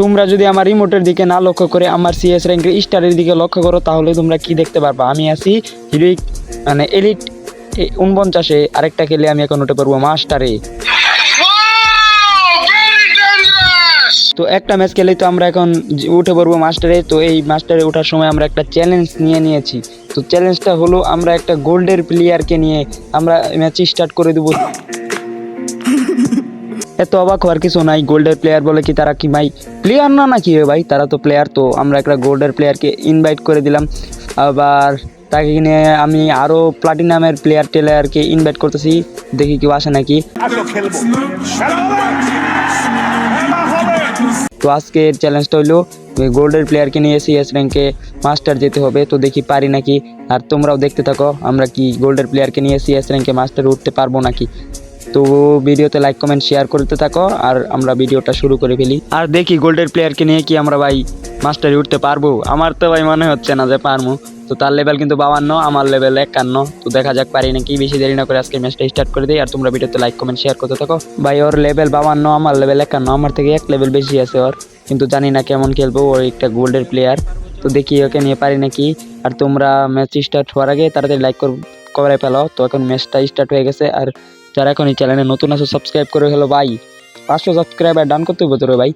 তোমরা যদি আমার রিমোটের দিকে না লক্ষ্য করে আমার সিএস র্যাঙ্কের স্টারের দিকে লক্ষ্য করো তাহলে তোমরা কি দেখতে পারবা? আমি আছি হিরোইক মানে এলিট উনপঞ্চাশে। আরেকটা খেলে আমি এখন উঠে পারব মাস্টারে! তো একটা ম্যাচ খেলেই তো আমরা এখন উঠে পড়ব মাস্টারে তো এই মাস্টারে ওঠার সময় আমরা একটা চ্যালেঞ্জ নিয়ে নিয়েছি। তো চ্যালেঞ্জটা হলো আমরা একটা গোল্ডের প্লেয়ারকে নিয়ে আমরা ম্যাচ স্টার্ট করে দেবো। এত অবাক হওয়ার কিছু নাই। গোল্ডের প্লেয়ার বলে কি তারা কি ভাই প্লেয়ার না নাকি রে ভাই? তারা তো প্লেয়ার তো। আমরা একটা গোল্ডের প্লেয়ারকে ইনভাইট করে দিলাম। আবার তাকে কিনে আমি আরও প্লাটিনামের প্লেয়ার টেলারকে ইনভাইট করতেছি। দেখি কেউ আসে নাকি। তো আজকের চ্যালেঞ্জটা হলো গোল্ডের প্লেয়ারকে নিয়ে সিএস র্যাঙ্কে মাস্টার যেতে হবে। তো দেখি পারি নাকি। আর তোমরাও দেখতে থাকো আমরা কি গোল্ডের প্লেয়ারকে নিয়ে সিএস র্যাঙ্কে মাস্টার উঠতে পারব নাকি। তো ভিডিওতে লাইক কমেন্ট শেয়ার করতে থাকো, আর আমরা ভিডিওটা শুরু করে ফেলি। আর দেখি গোল্ডের প্লেয়ারকে নিয়ে কি আমরা ভাই মাস্টারি উঠতে পারব? আমার তো ভাই মনে হচ্ছে না যে পারব তো তার লেভেল কিন্তু বাবান্ন আমার লেভেল একান্ন। তো দেখা যাক পারি নাকি, বেশি দেরি না করে আজকে ম্যাচটা স্টার্ট করে দিই। আর তোমরা ভিডিওতে লাইক কমেন্ট শেয়ার করতে থাকো। ভাই, ওর লেভেল বাবান্ন আমার লেভেল একান্ন, আমার থেকে এক লেভেল বেশি আছে ওর। কিন্তু জানি না কেমন খেলব ওর একটা গোল্ডের প্লেয়ার তো দেখি ওকে নিয়ে পারি নাকি। আর তোমরা ম্যাচ স্টার্ট হওয়ার আগে তাড়াতাড়ি লাইক করে ফেলো। তো এখন ম্যাচটা স্টার্ট হয়ে গেছে। আর যারা এখন এই চ্যানেলে নতুন আছো সাবস্ক্রাইব করে হলো ভাই। পাঁচশো সাবস্ক্রাইবার ডান করতে হবে তোরে ভাই।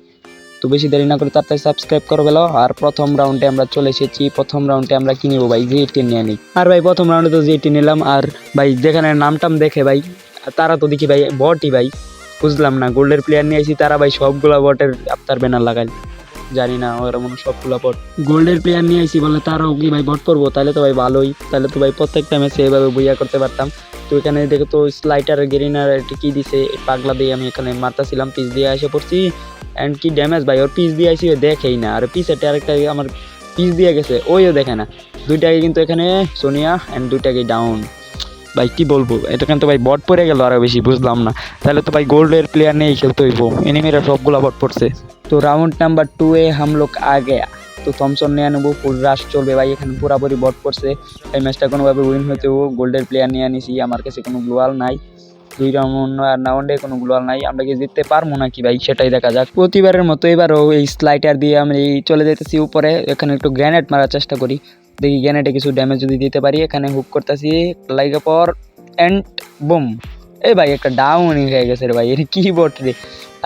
তো বেশি দেরি না করে তাড়াতাড়ি সাবস্ক্রাইব করে ফেলো। আর প্রথম রাউন্ডে আমরা চলে এসেছি। প্রথম রাউন্ডে আমরা কি নিবো ভাই? জি টেন নিয়ে নিই। আর ভাই, প্রথম রাউন্ডে তো জি টেন নিলাম। আর ভাই, যেখানে নামটাম দেখে ভাই তারা তো দেখি ভাই বটই ভাই। বুঝলাম না গোল্ডের প্লেয়ার নিয়ে আসি তারা ভাই সবগুলা বটের আপনার ব্যানার লাগাই জানি না, ওরা মনে সবগুলা বট গোল্ডের প্লেয়ার নিয়ে আসি বলে তারাও কি ভাই বট পড়ব তাহলে তো ভাই ভালোই তাহলে তো ভাই প্রত্যেকটা ম্যাচে এভাবে বইয়া করতে পারতাম। তো এখানে দেখো তো স্লাইটার গেরিনার কি দিছে পাগলা দিয়ে আমি এখানে মারতাছিলাম পিস দিয়ে এসে পড়ছি। অ্যান্ড কি ড্যামেজ ভাই, ওর পিস দিয়ে ও দেখেই না। আর পিস একটা আরেকটা আমার পিস দিয়ে গেছে, ওইও দেখে না। দুইটাকে কিন্তু এখানে সোনিয়া অ্যান্ড দুইটাকে ডাউন ভাই, কি বলব, এটা কিন্তু ভাই বট পড়ে গেল আরও বেশি, বুঝলাম না। তাহলে তো ভাই গোল্ডের প্লেয়ার নেই খেলতে হইব। এনিমিরা সবগুলা বট পড়ছে। তো রাউন্ড নাম্বার টু এ হাম লোক আ গয়া। তো থমসন নিয়ে নেব ফুল রাশ চলবে ভাই, এখানে পুরাপুরি বট পড়ছে। এই ম্যাচটা কোনোভাবে উইন হতেও গোল্ডের প্লেয়ার নিয়ে আনিছি, আমার কাছে কোনো গ্লোয়াল নাই। দুই রাউন্ড রাউন্ডে কোনো গ্লোয়াল নাই, আমরা কি জিততে পারব নাকি ভাই, সেটাই দেখা যাক। প্রতিবারের মতো এবারও এই স্লাইটার দিয়ে আমি চলে যেতেছি উপরে, এখানে একটু গ্র্যানেড মারার চেষ্টা করি। দেখি গ্র্যানেডে কিছু ড্যামেজ যদি দিতে পারি, এখানে হুক করতেছি লাইকে পর অ্যান্ড বুম এই ভাই, একটা ডাউন হয়ে গেছে রে ভাই, এটা কি বট রে?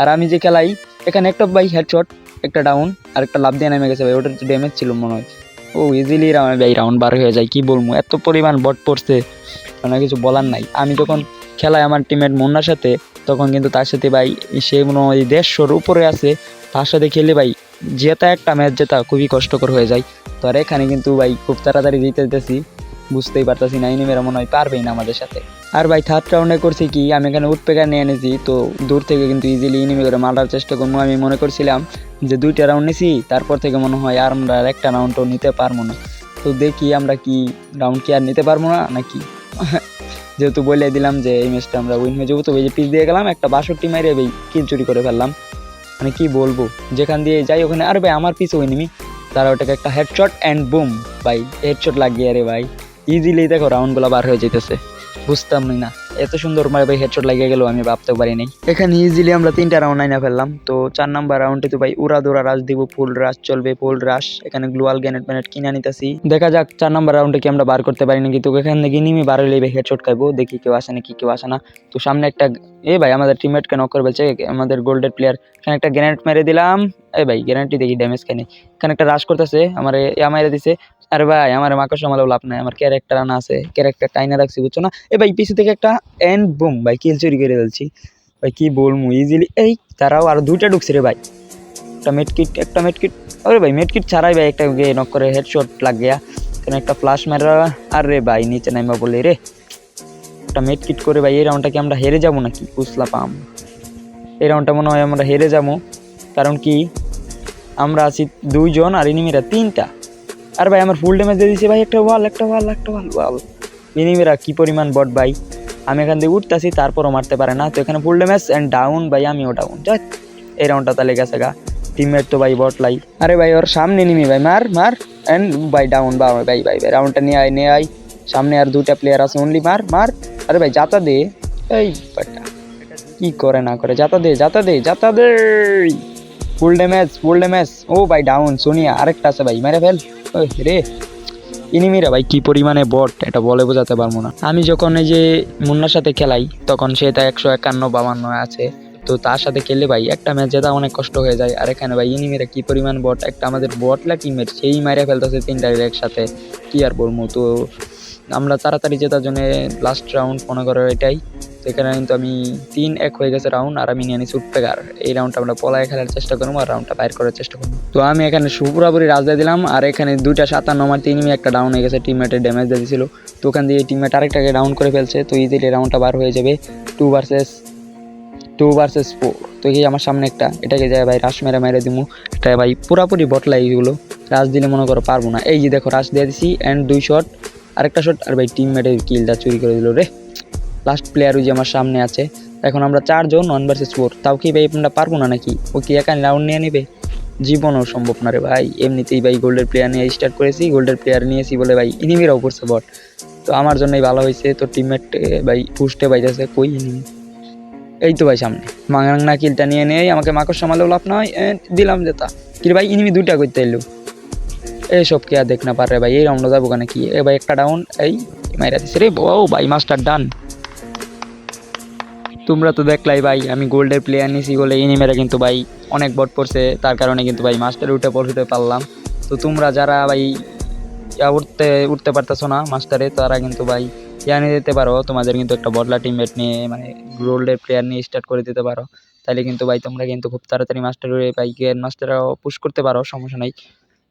আর আমি যে খেলাই এখানে একটা ভাই হেডশট একটা ডাউন আর একটা লাভ দিয়ে নেমে গেছে ভাই। ওটার ড্যামেজ ছিল মনে হয়। ও ইজিলি ভাই রাউন্ড বার হয়ে যায়, কি বলব? এত পরিমাণ বট পড়ছে মানে কিছু বলার নাই। আমি যখন খেলাই আমার টিমের মুন্নার সাথে, তখন কিন্তু তার সাথে ভাই, সে মনে হয় দেড়শোর উপরে আছে। তার সাথে খেলে ভাই, জেতা একটা ম্যাচ জেতা খুবই কষ্টকর হয়ে যায়। তো আর এখানে কিন্তু ভাই, খুব তাড়াতাড়ি জিতে যেতেছি। বুঝতেই পারতাছি না এনিমেরা মনে হয় পারবেই না আমাদের সাথে। আর ভাই থার্ড রাউন্ডে করছি কি, আমি এখানে উঠপেকার নিয়ে এনেছি, তো দূর থেকে কিন্তু ইজিলি এনিমি করে মারার চেষ্টা করব। আমি মনে করছিলাম যে দুইটা রাউন্ড নিছি, তারপর থেকে মনে হয় আর আমরা আর একটা রাউন্ডও নিতে পারব না। তো দেখি আমরা কি রাউন্ড কি আর নিতে পারব না, নাকি? যেহেতু বলে দিলাম যে এই ম্যাচটা আমরা উইন হয়ে যাব, তো যে পিস দিয়ে গেলাম, একটা বাষট্টি মাইরে ভাই কিল চুরি করে ফেললাম। মানে কি বলব, যেখান দিয়ে যাই ওখানে, আর ভাই, আমার পিছে ওই নিমি তারা ওটাকে একটা হেডশট অ্যান্ড বুম ভাই হেডশট লাগিয়ে আরে ভাই। ইজিলি দেখো রাউন্ডগুলো বার হয়ে যেতেছে বুঝতাম না এত সুন্দর ভাই হেডশট লাগিয়ে গেল, আমি ভাবতে পারিনি এখানে ইজিলি আমরা তিনটা রাউন্ড আইনা ফেললাম। তো চার নাম্বার রাউন্ডে তো ভাই উড়া দৌড়া রাশ দিব ফুল রাশ চলবে ফুল রাশ এখানে গ্লোয়াল গ্যানেট ম্যানেট কিনে নিতেছি দেখা যাক চার নাম্বার রাউন্ডে কি আমরা বার করতে পারি নাকি। তো এখান থেকে নিমি বার হলে হেডশট খাইবো, দেখি কেউ আসে নাকি, কেউ আসে না। তো সামনে একটা এ ভাই, আমাদের টিমমেটকে নক করে বলছে আমাদের গোল্ডের প্লেয়ার এখানে একটা গ্যানেট মেরে দিলাম। এ ভাই গ্যানেটটি দেখি ড্যামেজ খাই নাই এখানে একটা রাশ করতেছে, আমার মাইরে দিছে। আর ভাই, আমার মাকড় সামালেও লাভ নাই, আমার ক্যারেক্টার আনা আছে। ক্যারেক্টার টাইনা রাখছি, বুঝছ না? এ ভাই, পিছু থেকে একটা এন্ড বুম ভাই কিল চুরি করে ফেলছি। ভাই, কি বলব ইজিলি এই, তারাও আর দুইটা ঢুকছে রে ভাই। একটা মেডকিট একটা মেটকিট আরে ভাই মেটকিট ছাড়াই ভাই, একটা নক করে হেডশট লাগ গিয়া। এখানে একটা ফ্লাশ মারা, আর রে ভাই, নিচে নাইমা বলে রে। একটা মেট কিট করে, ভাই, এই রাউন্ডটা কি আমরা হেরে যাব নাকি? কুসলা পাম। এই রাউন্ডটা মনে হয় আমরা হেরে যাব। কারণ কি? আমরা আছি দুইজন আর এনিমিরা তিনটা। আর ভাই, আমার ফুল ড্যামেজ দিয়ে দিছে, ভাই, একটা ওয়াল একটা ওয়াল একটা ওয়াল ওয়াল এনিমিরা কী পরিমাণ বট ভাই? আমি এখান থেকে উঠতেছি, তারপরও মারতে পারে না। তো এখানে ফুল ড্যামেজ অ্যান্ড ডাউন ভাই, আমিও ডাউন যাক, এই রাউন্ডটা তাহলে গেছে গা। টিমমেট তো ভাই বট লাই। আরে ভাই, ওর সামনে নিমি, ভাই, মার মার। অ্যান্ড ভাই ডাউন বা ভাই ভাই ভাই রাউন্ডটা নিয়ে আয় নিয়ে আয়। সামনে আর দুটা প্লেয়ার আছে অনলি মার মার। আরে ভাই, যাতা দে। এই বাটা, কি করে না করে? যাতা দে যাতা দে যাতা দে। ফুল ড্যামেজ ফুল ড্যামেজ ও ভাই ডাউন সোনিয়া, আরেকটা আছে ভাই, মেরে ফেল। ওই রে। ইনিমিরা ভাই, কি পরিমাণে বট এটা বলে বোঝাতে পারব না। আমি যখন এই যে মুন্নার সাথে খেলাই, তখন সে সেটা একশো একান্ন, বাবান্ন আছে। তো তার সাথে খেললে ভাই, একটা ম্যাচ জেতা অনেক কষ্ট হয়ে যায়। আর এখানে ভাই, ইনিমিরা কি পরিমাণ বট একটা আমাদের বটলা টিমের সেই মাইরা ফেলতেছে তিনটা একসাথে। কি আর বলব, তো আমরা তাড়াতাড়ি জেতার জন্য লাস্ট রাউন্ড মনে করো এটাই। তো এখানে কিন্তু আমি তিন এক হয়ে গেছে রাউন্ড আর আমি নিয়ে নিছি উঠপেকার এই রাউন্ডটা আমরা পলায় খেলার চেষ্টা করব আর রাউন্ডটা বাইর করার চেষ্টা করব। তো আমি এখানে পুরাপুরি রাজ দিয়ে দিলাম আর এখানে দুইটা সাতান্ন আমার তিনমি একটা ডাউন হয়ে গেছে টিমমেটের ড্যামেজ দিয়ে দিয়েছিল তো ওখান দিয়ে টিমমেট আরেকটাকে ডাউন করে ফেলছে, তো ইজিলি রাউন্ডটা বার হয়ে যাবে two versus two versus four তো এই আমার সামনে একটা, এটাকে যায় ভাই রাশ মেরে মেরে দিমু এটা ভাই পুরাপুরি বটলা এইগুলো। রাশ দিলে মনে করো পারব না। এই যে দেখো রাশ দিয়ে দিছি অ্যান্ড দুই শট আরেকটা শট আর ভাই টিমমেটের কিলটা চুরি করে দিল রে। লাস্ট প্লেয়ার ওই যে আমার সামনে আছে। এখন আমরা চারজন ওয়ান ভার্সেস ফোর তাও কি ভাই আমরা পারব না নাকি? ও কি একা রাউন্ড নিয়ে নেবে? জীবনও সম্ভব না রে ভাই। এমনিতেই ভাই গোল্ডের প্লেয়ার নিয়ে স্টার্ট করেছি গোল্ডের প্লেয়ার নিয়েছি বলে ভাই ইনিমিরাও করছে বট। তো আমার জন্যই ভালো হয়েছে। তো টিমমেট ভাই পুষ্টে বাইতেছে কই ইনিমি এই তো ভাই সামনে। মাংনা কিলটা নিয়ে নেই, আমাকে মাকড় সামালেও লাভ নয় দিলাম যেতা কিরে ভাই ইনিমি দুইটা করতে এলো। এইসব কে আর দেখ না পারে ভাই? এই রাউন্ডে যাব কেন কি? এ ভাই, একটা ডাউন এই মাইরা দিছে রে। ও ভাই মাস্টার ডান তোমরা তো দেখলাই ভাই, আমি গোল্ডের প্লেয়ার নিছি বলে এনিমেরা কিন্তু ভাই অনেক বট পড়ছে তার কারণে কিন্তু ভাই মাস্টার উঠে পড়তে পারলাম। তো তোমরা যারা ভাই উঠতে উঠতে পারতেছো না মাস্টারে তারা কিন্তু ভাই ইয়া নিয়ে যেতে পারো। তোমাদের কিন্তু একটা বদলা টিমমেট নিয়ে মানে গোল্ডের প্লেয়ার নিয়ে স্টার্ট করে দিতে পারো। তাহলে কিন্তু ভাই তোমরা কিন্তু খুব তাড়াতাড়ি মাস্টার ভাই গিয়ার মাস্টারও পুশ করতে পারো, সমস্যা নাই।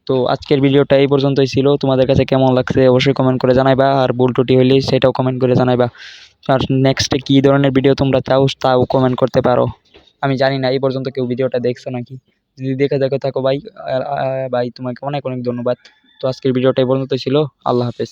তো আজকের ভিডিওটা এই পর্যন্তই ছিল। তোমাদের কাছে কেমন লাগছে অবশ্যই কমেন্ট করে জানাইবা। আর ভুল টুটি হইলে সেটাও কমেন্ট করে জানাইবা। আর নেক্সটে কী ধরনের ভিডিও তোমরা চাও তাও কমেন্ট করতে পারো। আমি জানি না, এই পর্যন্ত কেউ ভিডিওটা দেখছ নাকি? যদি দেখে দেখে থাকো ভাই। ভাই, তোমাকে অনেক অনেক ধন্যবাদ। তো আজকের ভিডিওটা এই পর্যন্ত ছিল। আল্লাহ হাফেজ।